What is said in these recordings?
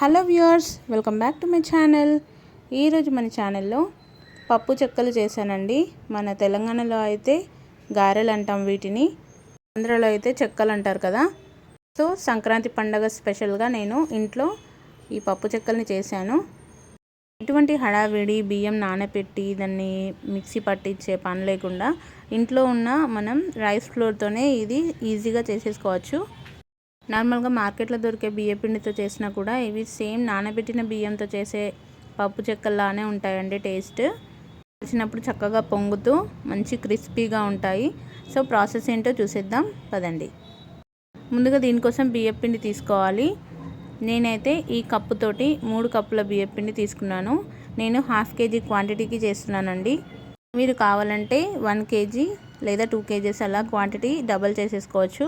Hello viewers welcome back to my channel. ఈరోజు మన ఛానల్లో పప్పు చెక్కలు చేశానండి. మన తెలంగాణలో అయితే గారెలు అంటాం వీటిని. ఆంధ్రలో అయితే చెక్కలు అంటారు కదా. సో సంక్రాంతి పండగ స్పెషల్గా నేను ఇంట్లో ఈ పప్పు చెక్కల్ని చేశాను. ఎటువంటి హడావిడి బియ్యం నానబెట్టి దాన్ని మిక్సీ పట్టించే పని లేకుండా ఇంట్లో ఉన్న మనం రైస్ ఫ్లోర్తోనే ఇది ఈజీగా చేసేసుకోవచ్చు. నార్మల్గా మార్కెట్లో దొరికే బియ్య పిండితో చేసినా కూడా ఇవి సేమ్ నానబెట్టిన బియ్యంతో చేసే పప్పు చెక్కల్లానే ఉంటాయండి టేస్ట్. వచ్చినప్పుడు చక్కగా పొంగుతూ మంచి క్రిస్పీగా ఉంటాయి. సో ప్రాసెస్ ఏంటో చూసేద్దాం. పదండి. ముందుగా దీనికోసం బియ్య పిండి తీసుకోవాలి. నేనైతే ఈ కప్పుతోటి మూడు కప్పుల బియ్య పిండి తీసుకున్నాను. నేను హాఫ్ కేజీ క్వాంటిటీకి చేస్తున్నానండి. మీరు కావాలంటే వన్ కేజీ లేదా టూ కేజీస్ అలా క్వాంటిటీ డబల్ చేసేసుకోవచ్చు.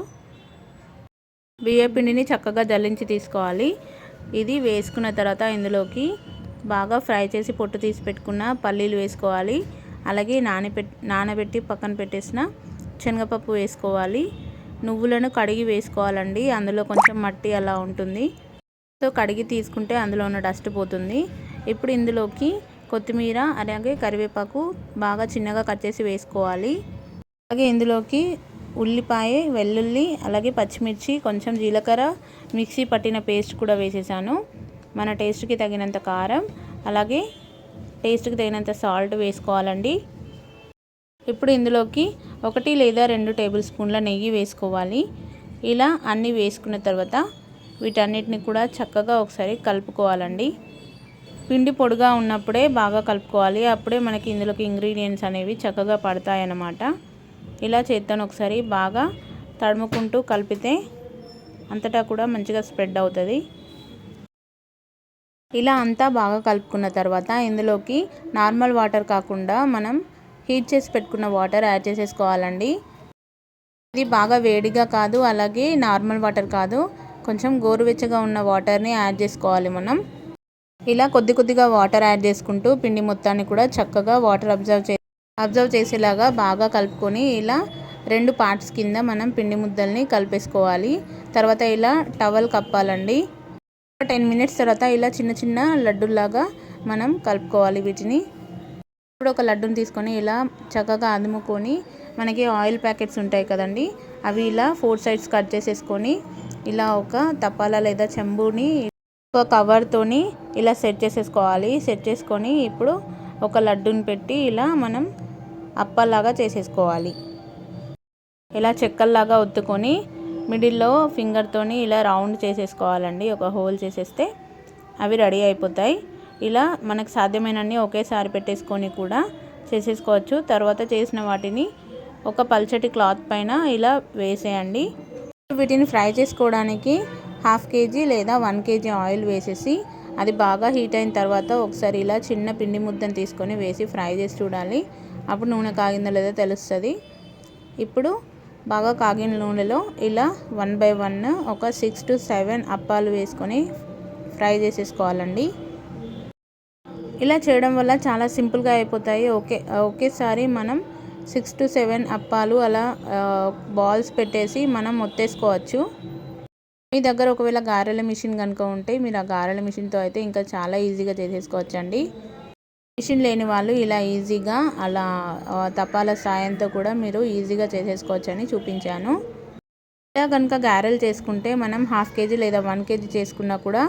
బియ్య పిండిని చక్కగా జల్లించి తీసుకోవాలి. ఇది వేసుకున్న తర్వాత ఇందులోకి బాగా ఫ్రై చేసి పొట్టు తీసి పెట్టుకున్న పల్లీలు వేసుకోవాలి. అలాగే నానబెట్టి నానబెట్టి పక్కన పెట్టేసిన శనగపప్పు వేసుకోవాలి. నువ్వులను కడిగి వేసుకోవాలండి. అందులో కొంచెం మట్టి అలా ఉంటుంది. సో కడిగి తీసుకుంటే అందులో ఉన్న డస్ట్ పోతుంది. ఇప్పుడు ఇందులోకి కొత్తిమీర అలాగే కరివేపాకు బాగా చిన్నగా కట్ చేసి వేసుకోవాలి. అలాగే ఇందులోకి ఉల్లిపాయ వెల్లుల్లి అలాగే పచ్చిమిర్చి కొంచెం జీలకర్ర మిక్సీ పట్టిన పేస్ట్ కూడా వేసేసాను. మన టేస్ట్కి తగినంత కారం అలాగే టేస్ట్కి తగినంత సాల్ట్ వేసుకోవాలండి. ఇప్పుడు ఇందులోకి ఒకటి లేదా రెండు టేబుల్ స్పూన్ల నెయ్యి వేసుకోవాలి. ఇలా అన్నీ వేసుకున్న తర్వాత వీటన్నిటిని కూడా చక్కగా ఒకసారి కలుపుకోవాలండి. పిండి పొడిగా ఉన్నప్పుడే బాగా కలుపుకోవాలి. అప్పుడే మనకి ఇందులోకి ఇంగ్రీడియంట్స్ అనేవి చక్కగా పడతాయన్నమాట. ఇలా చేత్తాను ఒకసారి. బాగా తడుముకుంటూ కలిపితే అంతటా కూడా మంచిగా స్ప్రెడ్ అవుతుంది. ఇలా అంతా బాగా కలుపుకున్న తర్వాత ఇందులోకి నార్మల్ వాటర్ కాకుండా మనం హీట్ చేసి పెట్టుకున్న వాటర్ యాడ్ చేసేసుకోవాలండి. ఇది బాగా వేడిగా కాదు అలాగే నార్మల్ వాటర్ కాదు కొంచెం గోరువెచ్చగా ఉన్న వాటర్ని యాడ్ చేసుకోవాలి మనం. ఇలా కొద్ది కొద్దిగా వాటర్ యాడ్ చేసుకుంటూ పిండి మొత్తాన్ని కూడా చక్కగా వాటర్ అబ్జర్వ్ చే అబ్జర్వ్ చేసేలాగా బాగా కలుపుకొని ఇలా రెండు పార్ట్స్ కింద మనం పిండి ముద్దల్ని కలిపేసుకోవాలి. తర్వాత ఇలా టవల్ కప్పాలండి. టెన్ మినిట్స్ తర్వాత ఇలా చిన్న చిన్న లడ్డులాగా మనం కలుపుకోవాలి వీటిని. ఇప్పుడు ఒక లడ్డుని తీసుకొని ఇలా చక్కగా అదుముకొని మనకి ఆయిల్ ప్యాకెట్స్ ఉంటాయి కదండి అవి ఇలా ఫోర్ సైడ్స్ కట్ చేసేసుకొని ఇలా ఒక తపాల లేదా చెంబుని ఒక కవర్తోని ఇలా సెట్ చేసేసుకోవాలి. సెట్ చేసుకొని ఇప్పుడు ఒక లడ్డుని పెట్టి ఇలా మనం అప్పల్లాగా చేసేసుకోవాలి. ఇలా చెక్కల్లాగా ఒత్తుకొని మిడిల్లో ఫింగర్తోని ఇలా రౌండ్ చేసేసుకోవాలండి. ఒక హోల్ చేసేస్తే అవి రెడీ అయిపోతాయి. ఇలా మనకు సాధ్యమైనన్ని ఒకేసారి పెట్టేసుకొని కూడా చేసేసుకోవచ్చు. తర్వాత చేసిన వాటిని ఒక పల్చటి క్లాత్ పైన ఇలా వేసేయండి. వీటిని ఫ్రై చేసుకోవడానికి హాఫ్ కేజీ లేదా వన్ కేజీ ఆయిల్ వేసేసి అది బాగా హీట్ అయిన తర్వాత ఒకసారి ఇలా చిన్న పిండి ముద్దను తీసుకొని వేసి ఫ్రై చేసి చూడాలి. అప్పుడు నూనె కాగిందో లేదో తెలుస్తుంది. ఇప్పుడు బాగా కాగిన నూనెలో ఇలా వన్ బై వన్ ఒక సిక్స్ టు సెవెన్ అప్పాలు వేసుకొని ఫ్రై చేసేసుకోవాలండి. ఇలా చేయడం వల్ల చాలా సింపుల్గా అయిపోతాయి. ఓకే ఒకేసారి మనం సిక్స్ టు సెవెన్ అప్పాలు అలా బాల్స్ పెట్టేసి మనం ఒత్తేసుకోవచ్చు మీ దగ్గర ఒకవేళ గారెల మిషన్ కనుక ఉంటే మీరు ఆ గారెల మిషన్తో అయితే ఇంకా చాలా ఈజీగా చేసేసుకోవచ్చండి. మిషన్ లేని వాళ్ళు ఇలా ఈజీగా అలా తపాల సాయంతో కూడా మీరు ఈజీగా చేసేసుకోవచ్చని చూపించాను. ఇలా కనుక గారెలు చేసుకుంటే మనం హాఫ్ కేజీ లేదా వన్ కేజీ చేసుకున్నా కూడా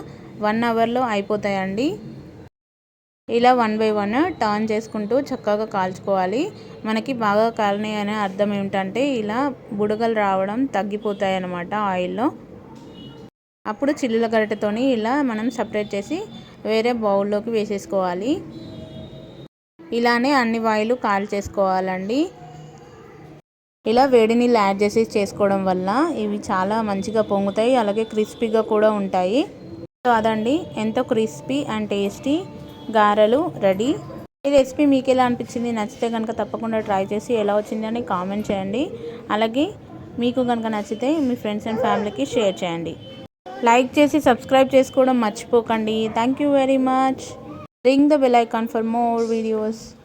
వన్ అవర్లో అయిపోతాయండి. ఇలా వన్ బై వన్ టర్న్ చేసుకుంటూ చక్కగా కాల్చుకోవాలి. మనకి బాగా కాలనీ అనే అర్థం ఏమిటంటే ఇలా బుడగలు రావడం తగ్గిపోతాయి అన్నమాట ఆయిల్లో. అప్పుడు చిల్లుల గరిటెతోని ఇలా మనం సపరేట్ చేసి వేరే బౌల్లోకి వేసేసుకోవాలి. ఇలానే అన్ని వాయిలు కాల్ చేసుకోవాలండి. ఇలా వేడి నీళ్ళు యాడ్ చేసి చేసుకోవడం వల్ల ఇవి చాలా మంచిగా పొంగుతాయి అలాగే క్రిస్పీగా కూడా ఉంటాయి. సో అదండి ఎంతో క్రిస్పీ అండ్ టేస్టీ గారెలు రెడీ. ఈ రెసిపీ మీకు ఎలా అనిపించింది? నచ్చితే కనుక తప్పకుండా ట్రై చేసి ఎలా వచ్చిందని కామెంట్ చేయండి. అలాగే మీకు కనుక నచ్చితే మీ ఫ్రెండ్స్ అండ్ ఫ్యామిలీకి షేర్ చేయండి. లైక్ చేసి సబ్స్క్రైబ్ చేసుకోవడం మర్చిపోకండి. Thank you very much. Ring the bell icon for more videos.